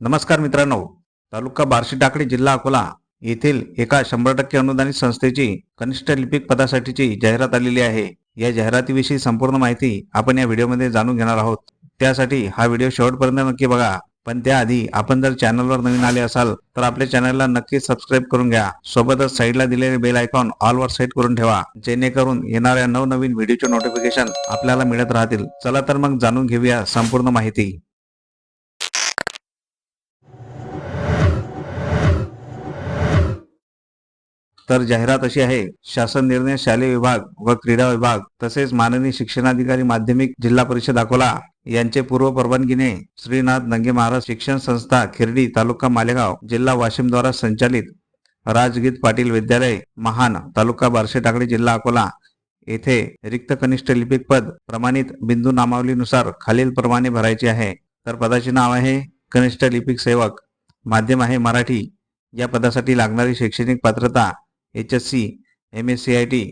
नमस्कार मित्रांनो. तालुका बार्शी टाकळी जिल्हा अकोला येथील एका शंभर टक्के अनुदानित संस्थेची कनिष्ठ लिपिक पदासाठीची जाहिरात आलेली आहे. या जाहिरातीविषयी संपूर्ण माहिती आपण या व्हिडिओमध्ये जाणून घेणार आहोत. त्यासाठी हा व्हिडिओ शेवटपर्यंत नक्की बघा. पण त्याआधी आपण जर चॅनलवर नवीन आले असाल तर आपल्या चॅनलला नक्की सबस्क्राईब करून घ्या. सोबतच साईडला दिलेले बेल आयकॉन ऑलवर सेट करून ठेवा. जेणेकरून येणाऱ्या नवनवीन व्हिडिओचे नोटिफिकेशन आपल्याला मिळत राहतील. चला तर मग जाणून घेऊया संपूर्ण माहिती. तर जाहिरात अशी आहे शासन निर्णय शालेय विभाग व क्रीडा विभाग तसेच माननीय शिक्षणाधिकारी माध्यमिक जिल्हा परिषद अकोला यांचे पूर्व परवानगीने श्रीनाथ नंगे महाराज शिक्षण संस्था खिर्डी तालुका मालेगाव जिल्हा वाशिम द्वारा संचालित राजगीत पाटील विद्यालय महान तालुका बारशे टाकळी जिल्हा अकोला येथे रिक्त कनिष्ठ लिपिक पद प्रमाणित बिंदू नामावलीनुसार खालील प्रमाणे भरायचे आहे. तर पदाचे नाव आहे कनिष्ठ लिपिक सेवक. माध्यम आहे मराठी. या पदासाठी लागणारी शैक्षणिक पात्रता H S C M S C I T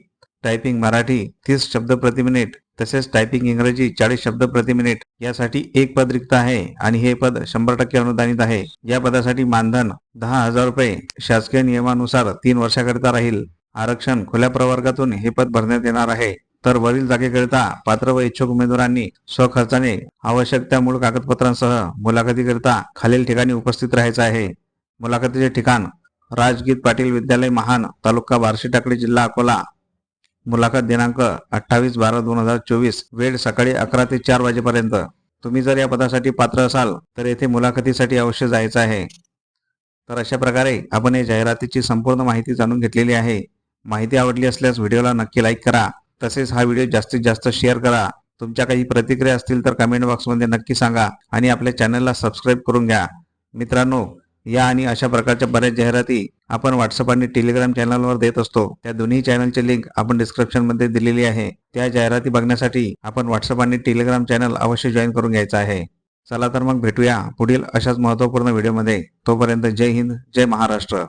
typing Marathi तीस शब्द प्रति मिनिट तसेच टायपिंग इंग्रजी चाळीस शब्द प्रति मिनिट यासाठी एक पद रिक्त आहे आणि हे पद शंभर टक्के अनुदानित आहे. या पदासाठी मानधन दहा हजार रुपये. शासकीय नियमानुसार तीन वर्षाकरिता राहील. आरक्षण खुल्या प्रवर्गातून हे पद भरण्यात येणार आहे. तर वरील जागेकरिता पात्र व इच्छुक उमेदवारांनी स्वखर्चाने आवश्यक त्या मूळ कागदपत्रांसह मुलाखतीकरिता खालील ठिकाणी उपस्थित राहायचं आहे. मुलाखतीचे ठिकाण राजगीत पाटील विद्यालय महान तालुका बार्शी टाकळी जिल्हा अकोला. मुलाखत दिनांक अठ्ठावीस बारा दोन हजार चोवीस वेळ सकाळी अकरा ते चार वाजेपर्यंत. तुम्ही जर या पदासाठी पात्र असाल तर येथे मुलाखतीसाठी अवश्य जायचं आहे. तर अशा प्रकारे आपण या जाहिरातीची संपूर्ण माहिती जाणून घेतलेली आहे. माहिती आवडली असल्यास व्हिडिओला नक्की लाईक करा. तसेच हा व्हिडिओ जास्तीत जास्त शेअर करा. तुमच्या काही प्रतिक्रिया असतील तर कमेंट बॉक्समध्ये नक्की सांगा आणि आपल्या चॅनलला सबस्क्राईब करून घ्या. मित्रांनो या आणि अशा प्रकारच्या बऱ्याच जाहिराती आपण व्हॉट्सअप आणि टेलिग्राम चॅनलवर देत असतो. त्या दोन्ही चॅनलची लिंक आपण डिस्क्रिप्शनमध्ये दिलेली आहे. त्या जाहिराती बघण्यासाठी आपण व्हॉट्सअप आणि टेलिग्राम चॅनल अवश्य जॉईन करून घ्यायचं आहे. चला तर मग भेटूया पुढील अशाच महत्त्वपूर्ण व्हिडिओमध्ये तोपर्यंत जय हिंद जय महाराष्ट्र.